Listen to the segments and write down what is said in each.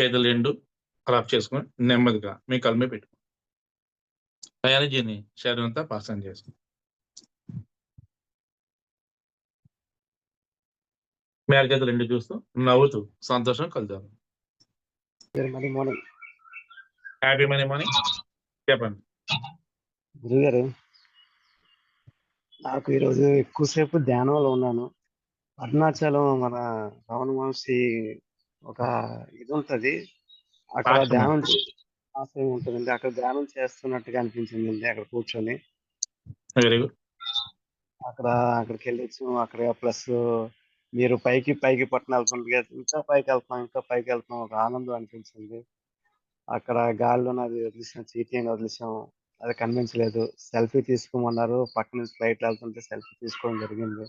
చేతులు రెండు రబ్ చేసుకొని నెమ్మదిగా మీ కళ్ళ మీద పెట్టుకోండి ఎనర్జీని శరీరం అంతా పాసన చేసుకోండి మీ చేతులు రెండు చూస్తూ నవ్వుతూ సంతోషం కలుద్దాం money morning happy money money చెప్పండి. నాకు ఈరోజు ఎక్కువసేపు ధ్యానంలో ఉన్నాను. అరుణాచలం మన రమణ మహర్షి ఒక ఇది ఉంటది అక్కడ. ధ్యానం ఆశ్రమం ఉంటుందండి. అక్కడ ధ్యానం చేస్తున్నట్టుగా అనిపించిందండి అక్కడ కూర్చొని. వెరీ గుడ్ అక్కడ అక్కడికి వెళ్ళొచ్చు అక్కడ ప్లస్ మీరు పైకి పైకి పట్టణం వెళ్తుండగా ఇంకా పైకి వెళ్తున్నాం ఇంకా పైకి వెళ్తున్నాం ఒక ఆనందం అనిపించింది. అక్కడ గాలిలో నాది వదిలేసాం చీటీ అని వదిలేసాం. అది కనిపించలేదు సెల్ఫీ తీసుకోమన్నారు. పక్క నుంచి ఫ్లైట్ వెళ్తుంటే సెల్ఫీ తీసుకోవడం జరిగింది.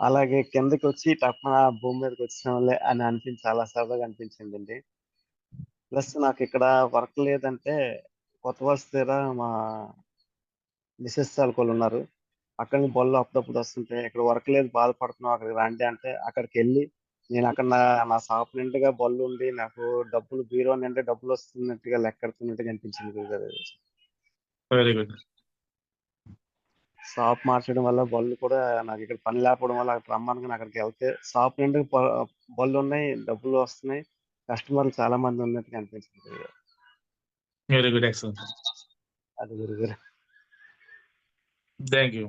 అలాగే కిందకి వచ్చి తప్పన భూమి మీదకి వచ్చిన వాళ్ళే అని అనిపించి చాలా సరదాగా అనిపించింది అండి ప్లస్ నాకు ఇక్కడ వర్క్ లేదంటే కొత్త వలస దగ్గర మా మిసెస్ వాళ్ళు ఉన్నారు అక్కడ నుంచి బళ్ళు అప్పుడప్పుడు వస్తుంటే ఇక్కడ వర్క్ లేదు బాధపడుతున్నాం అక్కడికి రండి అంటే అక్కడికి వెళ్ళి నేను అక్కడ నా నా షాప్ నిండుగా బళ్ళు ఉండి నాకు డబ్బులు బీరో నిండా డబ్బులు వస్తున్నట్టుగా లెక్కెడుతున్నట్టుగా అనిపించింది వెరీ గుడ్. షాప్ మార్చడం వల్ల బళ్ళు కూడా నాకు ఇక్కడ పని లేకపోవడం వల్ల అక్కడ రమ్మనుకుని అక్కడికి వెళ్తే షాప్ నిండా బళ్ళు ఉన్నాయి డబ్బులు వస్తున్నాయి. కస్టమర్లు చాలా మంది ఉన్నట్టుగా అనిపించింది వెరీ గుడ్ ఎక్సలెంట్. అది థ్యాంక్ యూ.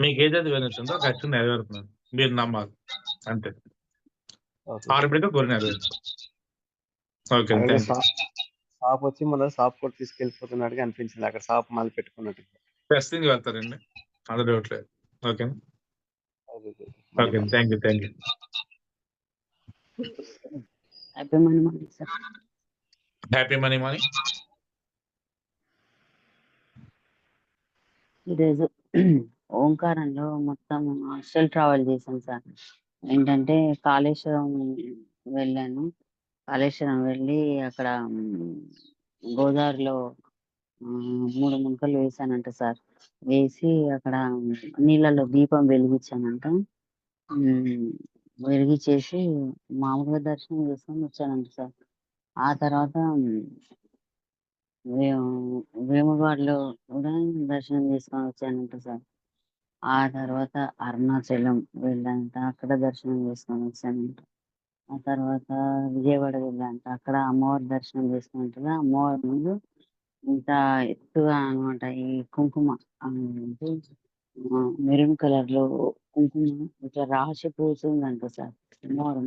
మీకు ఏదైతే ఖచ్చితంగా నెరవేరుతున్నాను మీరు నమ్మాలి. అంతే. నెరవేరుతుంది ఓకే షాప్ వచ్చి మన షాప్ కూడా తీసుకెళ్ళిపోతున్నట్టుగా అనిపించింది. అక్కడ షాప్ మళ్ళీ పెట్టుకున్నట్టుగా. టెస్టింగ్ వెళ్తారండి అది డౌట్ లేదు. Okay. Okay thank you thank you happy money money sir happy money money ఈరోజు ఓంకారంలో మొత్తం హాస్టల్ ట్రావెల్ చేశాను సార్. ఏంటంటే కాళేశ్వరం వెళ్ళాను. కాళేశ్వరం వెళ్ళి అక్కడ గోదావరిలో మూడు మునకలు వేసానంట సార్. వేసి అక్కడ నీళ్ళలో దీపం వెలిగించానంట. మ్, వెలిగించేసి మామూలుగా దర్శనం చేసుకొని వచ్చానంట సార్. ఆ తర్వాత వే- వేములవాడలో కూడా దర్శనం చేసుకొని వచ్చానంట సార్. ఆ తర్వాత అరుణాచలం వెళ్ళానంట. అక్కడ దర్శనం చేసుకొని వచ్చానంట. ఆ తర్వాత విజయవాడ వెళ్ళానంట. అక్కడ అమ్మవారి దర్శనం చేసుకుంటారా అమ్మవారి ముందు ఇంత ఎత్తుగా అనమాట ఈ కుంకుమ. మెరూన్ కలర్లో కుంకుమ ఇట్లా రాసి పూసిందంట సార్ అమ్మవారు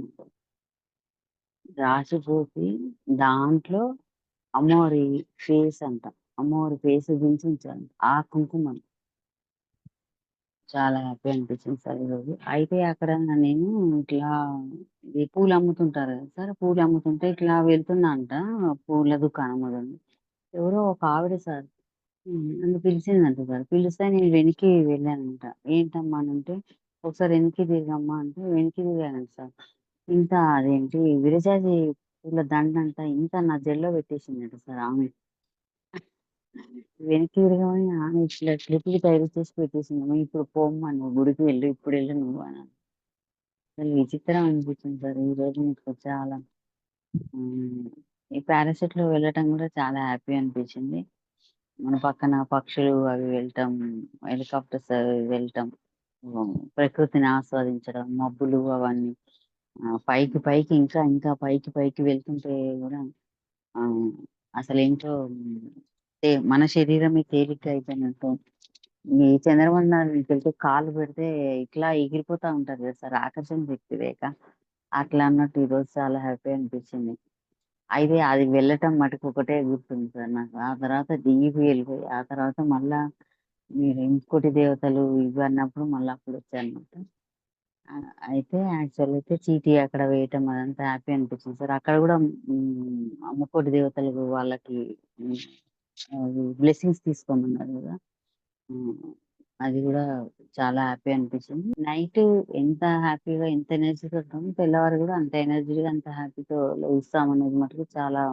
రాసి పూసి దాంట్లో అమ్మవారి ఫేస్ అంట అమ్మవారి ఫేస్ దించి ఉంచారు ఆ కుంకుమ. చాలా హ్యాపీ అనిపించింది సార్ ఈరోజు అయితే అక్కడ నేను ఇట్లా ఇది పూలు అమ్ముతుంటారు కదా సార్ పూలు అమ్ముతుంటే ఇట్లా వెళ్తున్నా అంట పూల దుకాణం అదండి. ఎవరో ఒక ఆవిడ సార్. నన్ను పిలిచిందంట సార్. పిలిస్తే నేను వెనక్కి వెళ్ళానంట. ఏంటమ్మా అని అంటే ఒకసారి వెనక్కి తిరిగమ్మా అంటే వెనక్కి తిరిగానంట సార్. ఇంత అదేంటి విరజాజి పూల దండ అంట ఇంత నా జల్లో పెట్టేసిందంట సార్ ఆమె. వెనక్కి తిరగమని ఆమె ఇట్లా క్లిప్కి తయారు చేసి పెట్టేసింది. ఇప్పుడు పోమ్మా నువ్వు గుడికి వెళ్ళు ఇప్పుడు వెళ్ళు నువ్వు అని. అసలు విచిత్రం అనిపించింది సార్. ఈ రోజు నాకు చాలా ఈ పారాషూట్లో వెళ్ళటం కూడా చాలా హ్యాపీ అనిపించింది. మన పక్కన పక్షులు అవి వెళ్ళటం హెలికాప్టర్స్ అవి వెళ్ళటం ప్రకృతిని ఆస్వాదించడం మబ్బులు అవన్నీ పైకి పైకి ఇంకా ఇంకా పైకి పైకి వెళ్తుంటే కూడా అసలు ఏంటో తే- మన శరీరమే తేలిక అయిపోయినట్టు. ఈ చంద్రబాబు వెళ్తే కాలు పెడితే ఇట్లా ఎగిరిపోతా ఉంటారు కదా సార్ ఆకర్షణ శక్తి లేక. అట్లా అన్నట్టు ఈరోజు చాలా హ్యాపీ అనిపించింది. అయితే అది వెళ్ళటం మటుకు ఒకటే గుర్తుంది సార్ నాకు. ఆ తర్వాత డీప్ వెళ్ళిపోయి ఆ తర్వాత మళ్ళా మీరు ఇంకోటి దేవతలు ఇవి అన్నప్పుడు మళ్ళీ అప్పుడు వచ్చానమాట అయితే యాక్చువల్ అయితే చీటీ అక్కడ వేయటం అదంతా హ్యాపీ అనిపించింది సార్. అక్కడ కూడా అమ్మకోటి ముక్కోటి దేవతలకు వాళ్ళకి బ్లెస్సింగ్స్ తీసుకోమన్నారు కదా. అది కూడా చాలా హ్యాపీ అనిపించింది నైట్ ఎంత హ్యాపీగా ఎంత ఎనర్జీగా ఉంటామో తెల్లవారు కూడా అంత ఎనర్జీగా అంత హ్యాపీతో ఇస్తాం అనేది మటుకు చాలా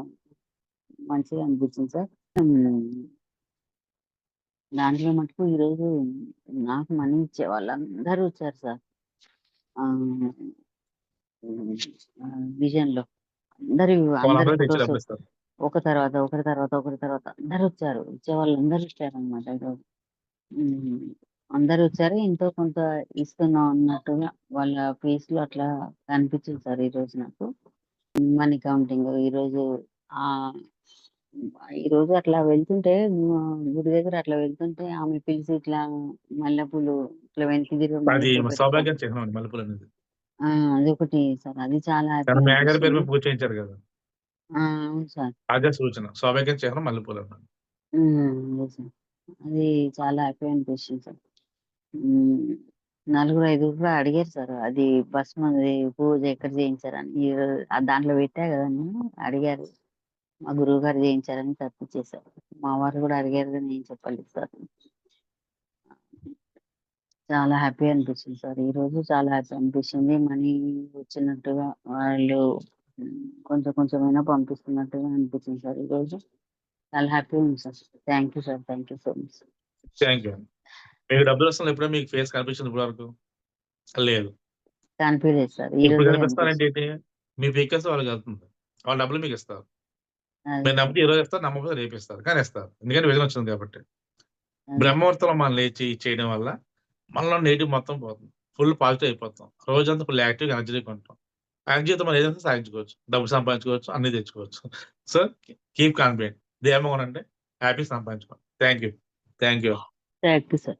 మంచిగా అనిపించింది సార్ దాంట్లో మటుకు ఈరోజు నాకు మనీ ఇచ్చే వాళ్ళందరూ వచ్చారు సార్ ఆ, ఆహ్, విజన్‌లో అందరి అందరి వాళ్ళందరూ. ఒక తర్వాత, ఒకరి తర్వాత, ఒకరి తర్వాత అందరొచ్చారు. ఇచ్చేవాళ్ళందరూ ఇచ్చారనమాట ఈరోజు. అందరూ వచ్చారు. ఎంతో కొంత ఇస్తున్నాం అన్నట్టుగా వాళ్ళ ఫేస్‌లో అట్లా కనిపించింది సార్ ఈరోజు నాకు. మనీ కౌంటింగ్ ఈరోజు ఆహ్, ఈరోజు అట్లా వెళ్తుంటే గుడి దగ్గర అట్లా వెళ్తుంటే ఆమె పిలిచి ఇట్లా మల్లెపూలు ఇట్లా వెనక్కి తిరిగి అది మల్లెపూలు సౌభాగ్యం చిహ్నం. ఆ! అదొకటి సార్. అది చాలా పేరు. పూజ చేయించారు కదా! ఆ! అవును సార్. అదే సూచన. సౌభాగ్యం చిహ్నం. అదే సార్. అది చాలా హ్యాపీ అనిపించింది సార్. నలుగురు, ఐదుగురు కూడా అడిగారు సార్. అది భస్మది పూజ ఎక్కడ చేయించారని. రోజు ఆ దాంట్లో పెట్టా కదా నేను. అడిగారు. మా గురువు గారు చేయించారని తప్పించేశారు మా వారు కూడా అడిగారు కానీ ఏం చెప్పలేదు సార్. చాలా హ్యాపీ అనిపించింది సార్. ఈరోజు చాలా హ్యాపీ అనిపించింది. మనీ వచ్చినట్టుగా వాళ్ళు హ్మ్. కొంచెం కొంచెమైనా పంపిస్తున్నట్టుగా అనిపించింది సార్ ఈరోజు. చాలా హ్యాపీగా ఉంది sir. Thank you sir. Thank you so much. Thank you. మీకు డబ్బులొస్తున్నప్పుడు ఎప్పుడైనా మీకు ఫేస్ కనిపించిందా ఇప్పటి వరకు? లేదు. కనిపియలేదు సార్. ఇప్పుడు. ఏంటి? మీ ఫ్రీక్వెన్సీ వాళ్ళకెళ్తుంది. వాళ్ళ డబ్బులు మీకిస్తారు. అదే మీరు. నమ్మితే ఈరోజు ఇస్తారు. నమ్మకపోతే రేపిస్తారు. కానీ ఇస్తారు. ఎందుకంటే విజన్ వచ్చింది కాబట్టి. అదే. బ్రహ్మముహూర్తంలో మనం లేచి చేయడం వల్ల మనలో నెగెటివ్ మొత్తం పోతుంది. ఫుల్ పాజిటివ్ అయిపోతాం. రోజంతా ఫుల్ యాక్టివ్‌గా ఎనర్జిటిక్‌గా ఉంటాం. యాక్టివ్‌తో మనం ఏదైనా సాధించుకోవచ్చు. డబ్బు సంపాదించుకోవచ్చు. అన్నీ తెచ్చుకోవచ్చు. So, keep confident. ధైర్యంగా ఉండండి. హ్యాపీగా సంపాదించుకోండి. Thank you. Thank you. Thank you sir.